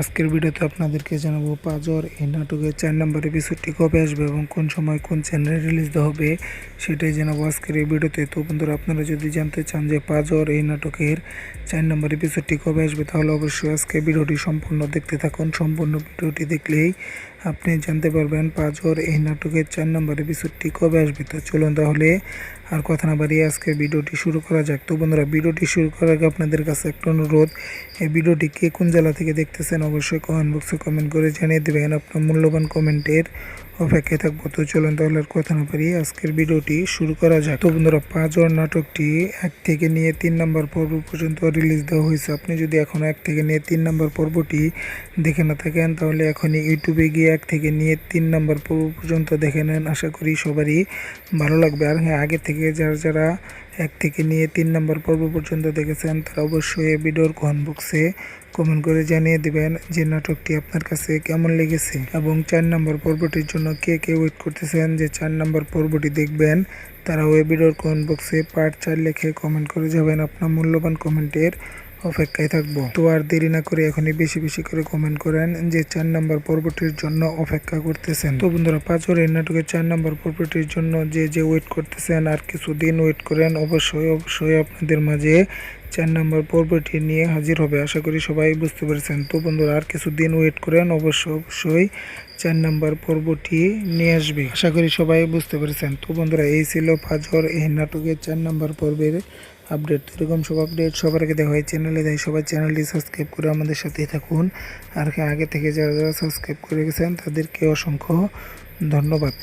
আজকের ভিডিওতে আপনাদেরকে জানাব পাজর এই নাটকের চার নম্বর এপিসোডটি কবে আসবে এবং কোন সময় কোন চ্যানেলে রিলিজ হবে, সেটাই জানাব আজকের এই ভিডিওতে। তো বন্ধুরা, আপনারা যদি জানতে চান যে পাজর এই নাটকের চার নম্বর এপিসোডটি কবে আসবে, তাহলে অবশ্যই আজকে ভিডিওটি সম্পূর্ণ দেখতে থাকুন। সম্পূর্ণ ভিডিওটি দেখলেই আপনি জানতে পারবেন পাঁচর এই নাটকের চার নম্বর এপিসোডটি কবে আসবে। তো চলুন তাহলে আর কথা না বাড়িয়ে আজকে ভিডিওটি শুরু করা যাক। তো বন্ধুরা, ভিডিওটি শুরু করার আগে আপনাদের কাছে একটা অনুরোধ, এই ভিডিওটি কে কোন জেলা থেকে দেখতেছেন অবশ্যই কমেন্ট বক্সে কমেন্ট করে জানিয়ে দেবেন। আপনার মূল্যবান কমেন্টের অপেক্ষায় থাকব। তো চলুন তাহলে আর কথা না পারি আজকের ভিডিওটি শুরু করা যাক। তো বন্ধুরা পাঁচর নাটকটি এক থেকে নিয়ে তিন নম্বর পর্ব পর্যন্ত রিলিজ দেওয়া হয়েছে। আপনি যদি এখন এক থেকে নিয়ে তিন নম্বর পর্বটি দেখে না থাকেন, তাহলে এখনই ইউটিউবে গিয়ে এক থেকে নিয়ে তিন নম্বর পর্ব পর্যন্ত দেখে নেন। আশা করি সবারই ভালো লাগবে। আর হ্যাঁ আগে থেকে যারা যারা এক থেকে নিয়ে তিন নম্বর পর্ব পর্যন্ত দেখেছেন, তারা অবশ্যই এই ভিডিওর কমেন্ট কমেন্ট করে জানিয়ে দেবেন যে নাটকটি আপনার কাছে কেমন লেগেছে এবং চার নম্বর পর্বটির জন্য কে কে ওয়েট করতেছেন যে চার নম্বর পর্বটি দেখবেন তারা ওই ভিডিওর কমেন্ট বক্সে পার্ট চার লিখে কমেন্ট করে যাবেন আপনার মূল্যবান কমেন্টের অপেক্ষায় থাকব। তো আর দেরি না করে এখনই বেশি বেশি করে কমেন্ট করেন যে চার নম্বর পর্বটির জন্য অপেক্ষা করতেছেন। তো বন্ধুরা পাঁচরের নাটকের চার নম্বর পর্বটির জন্য যে যে ওয়েট করতেছেন আর কিছুদিন ওয়েট করেন, অবশ্যই অবশ্যই আপনাদের মাঝে চার নম্বর পর্বটি নিয়ে হাজির হবে আশা করি সবাই বুঝতে পেরেছেন। তো বন্ধুরা আর কিছুদিন ওয়েট করেন অবশ্যই অবশ্যই চার নম্বর পর্বটি নিয়ে আসবে আশা করি সবাই বুঝতে পেরেছেন। তো বন্ধুরা এই ছিল ফাজর এই নাটকের চার নম্বর পর্বের আপডেট এরকম সব আপডেট সবার আগে দেখা হয় চ্যানেলে দেয় সবাই চ্যানেলটি সাবস্ক্রাইব করে আমাদের সাথেই থাকুন। আর হ্যাঁ, আগে থেকে যারা যারা সাবস্ক্রাইব করে গেছেন তাদেরকে অসংখ্য ধন্যবাদ।